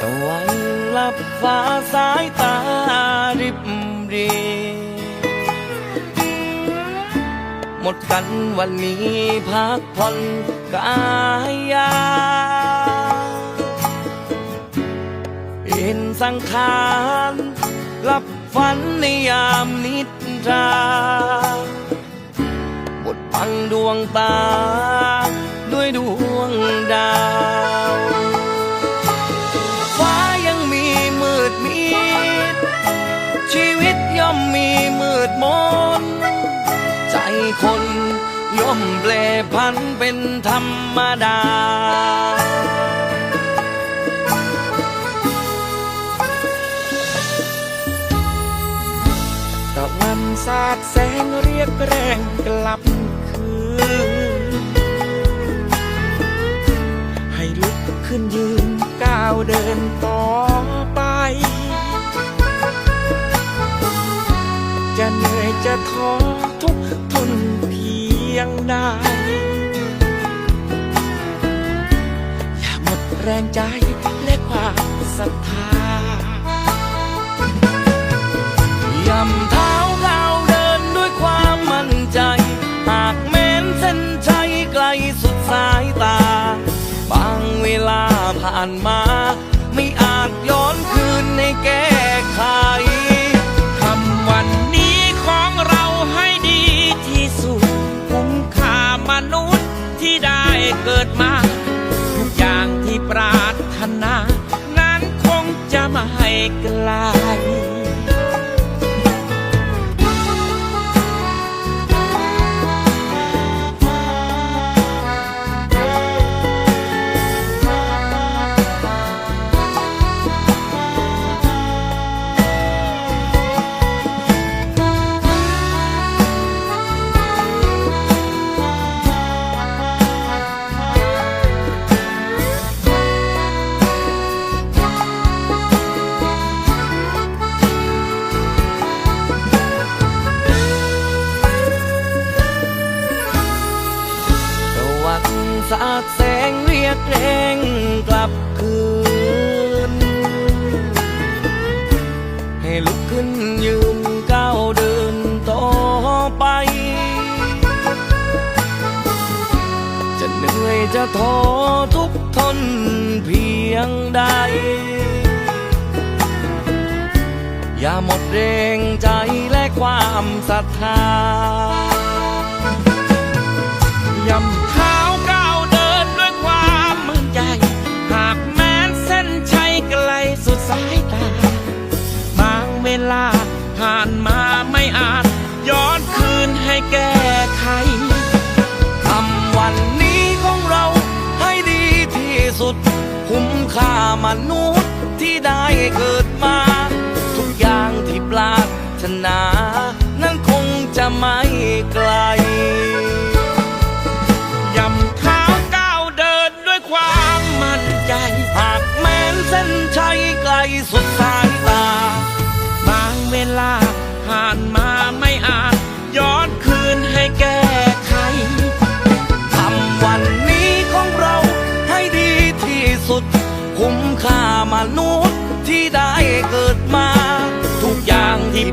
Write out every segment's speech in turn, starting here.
ตะวันลั หมดกันวันนี้พักผ่อนกายยาเห็นสังขารหลับฝันในยามนิทราบทบังดวงตา คน ย่อมแปรพันเป็นธรรมดา ตะวันสาดแสงเรียกแรงกลับคืน ให้ลุกขึ้นยืนก้าวเดินต่อ จะเหนื่อยจะท้อทุกทนเพียงใดอย่าหมดแรงใจและความศรัทธายำเท้าก้าเดินด้วยความมั่นใจ หากแม้นเส้นชัยไกลสุดสายตา บางเวลาผ่านมา ตะวันสาดแสงเรียกแรงกลับคืน ให้ลุกขึ้นยืนก้าวเดินต่อไป จะเหนื่อยจะท้อทุกทนเพียงใด อย่าหมดแรงใจและความศรัทธา แก้ไขทำวันนี้ของเราให้ดีที่สุด คุ้มค่ามนุษย์ที่ได้เกิดมา ทุกอย่างที่ปรารถนา นั้นคงจะไม่ไกลย่ำเท้าก้าวเดินด้วยความมั่นใจ หากแม้นเส้นชัยไกลสุด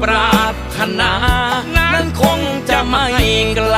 ปรารถนา นั้นคงจะไม่ไกล